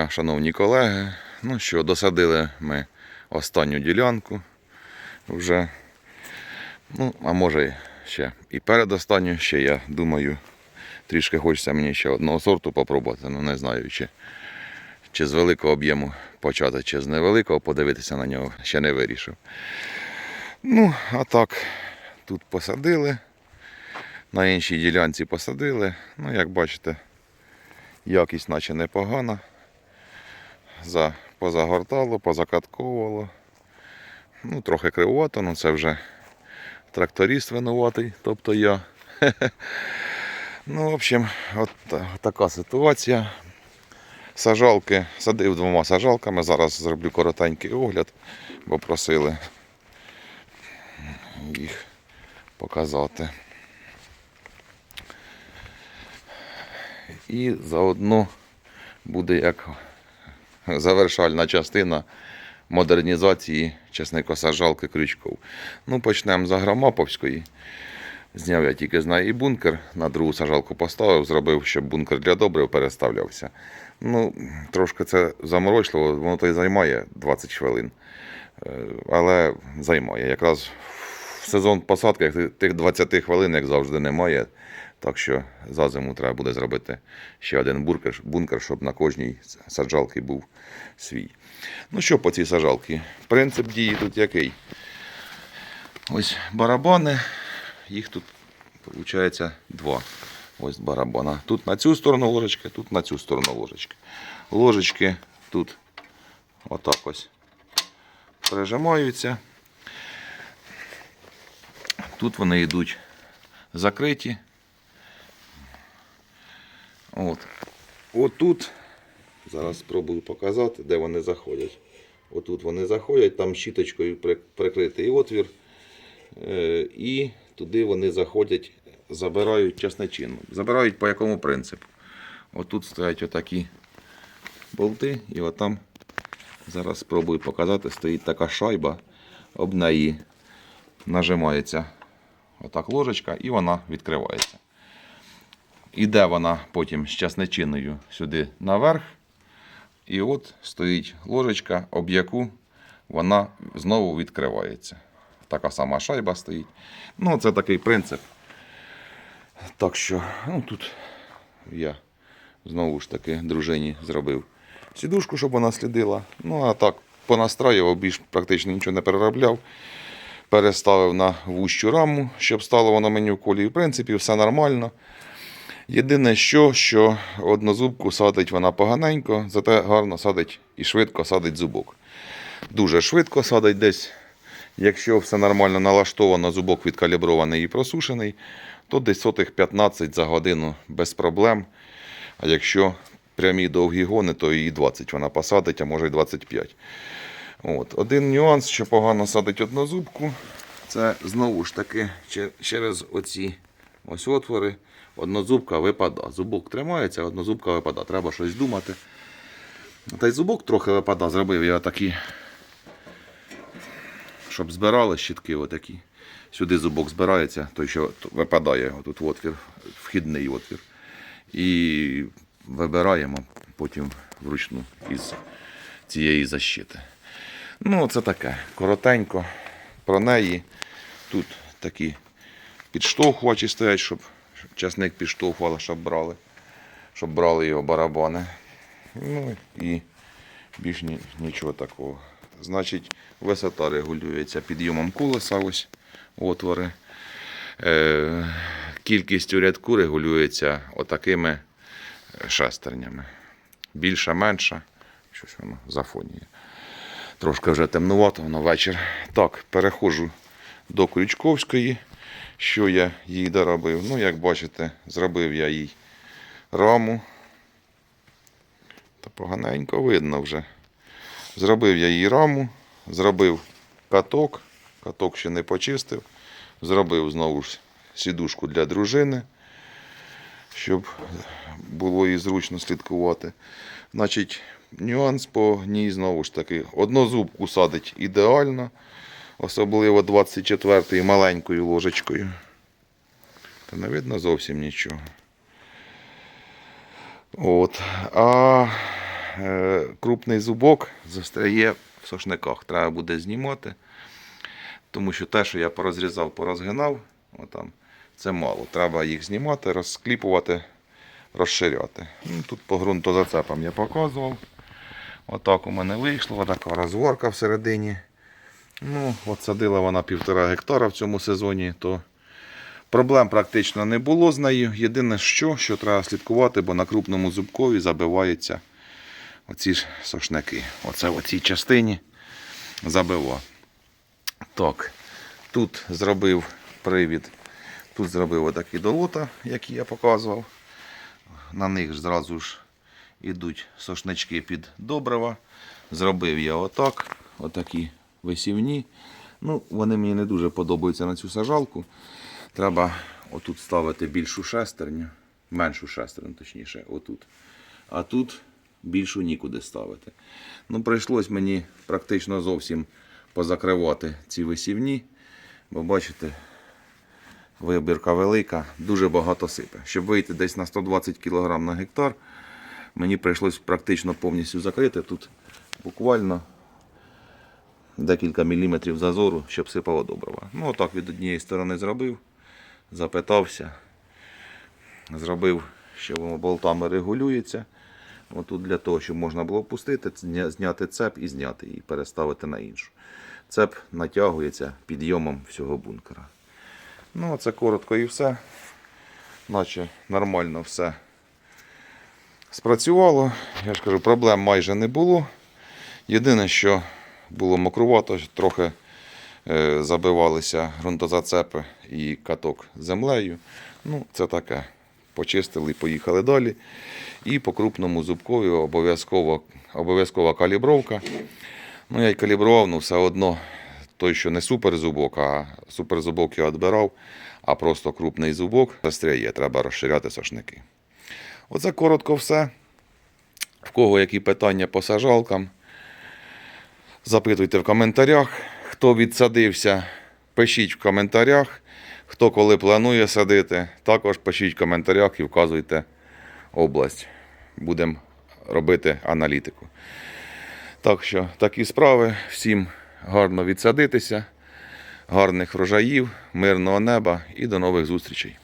Дня, шановні колеги. Ну що, досадили ми останню ділянку вже. Ну, а може ще і передостанню, ще я думаю, трішки хочеться мені ще одного сорту попробувати. Ну не знаю, чи, чи з великого об'єму почати, чи з невеликого подивитися на нього, ще не вирішив. Ну, а так, тут посадили. На іншій ділянці посадили. Ну, як бачите, якість наче непогана. За, позагортало, позакатковувало. Ну, трохи кривовато, ну це вже тракторист винуватий, тобто я. Ну, в общем, от така ситуація. Сажалки, садив двома сажалками. Зараз зроблю коротенький огляд, бо просили їх показати. І заодно буде як завершальна частина модернізації чесникосаджалки крючков. Ну, почнемо з Агромаповської. Зняв я тільки з неї бункер, на другу сажалку поставив, зробив, щоб бункер для добрив переставлявся. Ну, трошки це заморочливо, воно то й займає 20 хвилин. Е, Але займає. Якраз в сезон посадки тих 20 хвилин, як завжди, немає. Так що за зиму треба буде зробити ще один бункер, бункер щоб на кожній саджалці був свій. Ну що по цій саджалці? Принцип дії тут який? Ось барабани, їх тут виходить два. Ось барабана. Тут на цю сторону ложечки, тут на цю сторону ложечки. Ложечки тут отак ось прижимаються. Тут вони йдуть закриті. От. Отут, зараз спробую показати, де вони заходять. Отут вони заходять, там щіточкою прикритий отвір. Е, І туди вони заходять, забирають чесночину. Забирають по якому принципу? Отут стоять отакі болти, і отам зараз спробую показати, стоїть така шайба, об неї нажимається отак ложечка і вона відкривається. Іде вона потім з часничиною сюди наверх. І от стоїть ложечка, об яку вона знову відкривається. Така сама шайба стоїть. Ну, це такий принцип. Так що, ну тут я знову ж таки дружині зробив сідушку, щоб вона слідила. Ну, а так, понастраював, більш практично нічого не переробляв. Переставив на вущу раму, щоб стало воно мені в колі. В принципі, все нормально. Єдине, що, що однозубку садить вона поганенько, зате гарно садить і швидко садить зубок. Дуже швидко садить десь. Якщо все нормально налаштовано, зубок відкалібрований і просушений, то десь сотих 15 за годину без проблем. А якщо прямі довгі гони, то і 20 вона посадить, а може і 25. От. Один нюанс, що погано садить однозубку, це знову ж таки через оці ось отвори однозубка випада. Зубок тримається, однозубка випада. Треба щось думати. Та й зубок трохи випада, зробив я такі, щоб збирали щітки отакі. Сюди зубок збирається, той, що випадає, отут отвір, вхідний отвір. І вибираємо потім вручну із цієї защити. Ну, це таке. Коротенько про неї. Тут такі підштовхувачі стоять, щоб часник підштовхували, щоб брали. Щоб брали його барабани. Ну і більш ні, нічого такого. Значить, висота регулюється підйомом колеса, ось отвори. Е, кількість у рядку регулюється отакими шестернями. Більша, менша. Щось воно зафонює. Трошки вже темнувато, воно вечір. Так, переходжу до Крючковської. Що я їй доробив? Ну, як бачите, зробив я їй раму. Та поганенько видно вже. Зробив я їй раму, зробив каток. Каток ще не почистив. Зробив знову ж сідушку для дружини, щоб було їй зручно слідкувати. Значить, нюанс по ній знову ж таки. Однозубку садить ідеально, особливо 24-ю маленькою ложечкою. Та не видно зовсім нічого. От. А е, крупний зубок застряє в сошниках. Треба буде знімати. Тому що те, що я порозрізав, порозгинав, отам, це мало. Треба їх знімати, розкліпувати, розширяти. Ну, тут по ґрунтозацепам я показував. Отак у мене вийшло, отака розворка всередині. Ну, от садила вона півтора гектара в цьому сезоні, то проблем практично не було з нею. Єдине, що, що треба слідкувати, бо на крупному зубкові забиваються оці ж сошники. Оце в цій частині забило. Так, тут зробив привід, тут зробив отакі долота, які я показував. На них зразу ж ідуть сошнички під добрива. Зробив я отак, отакі висівні. Ну, вони мені не дуже подобаються на цю сажалку. Треба отут ставити більшу шестерню, меншу шестерню, точніше, отут. А тут більшу нікуди ставити. Ну, прийшлось мені практично зовсім позакривати ці висівні, бо бачите, вибірка велика, дуже багато сипе. Щоб вийти десь на 120 кг на гектар, мені прийшлось практично повністю закрити. Тут буквально декілька міліметрів зазору, щоб сипало добрива. Ну, отак від однієї сторони зробив, запитався, зробив, що воно болтами регулюється. Отут для того, щоб можна було пустити, зняти цеп і зняти її, переставити на іншу. Цеп натягується підйомом всього бункера. Ну, це коротко і все. Наче нормально все спрацювало. Я ж кажу, проблем майже не було. Єдине, що було мокрувато, трохи е, забивалися ґрунтозацепи і каток землею. Ну, це таке. Почистили і поїхали далі. І по крупному зубкові обов'язкова калібровка. Ну, я й калібрував, ну все одно той, що не суперзубок, а суперзубок я відбирав, а просто крупний зубок застряє, треба розширяти сошники. Оце коротко все. В кого які питання по сажалкам, запитуйте в коментарях. Хто відсадився, пишіть в коментарях. Хто коли планує садити, також пишіть в коментарях і вказуйте область. Будемо робити аналітику. Так що такі справи. Всім гарно відсадитися, гарних врожаїв, мирного неба і до нових зустрічей.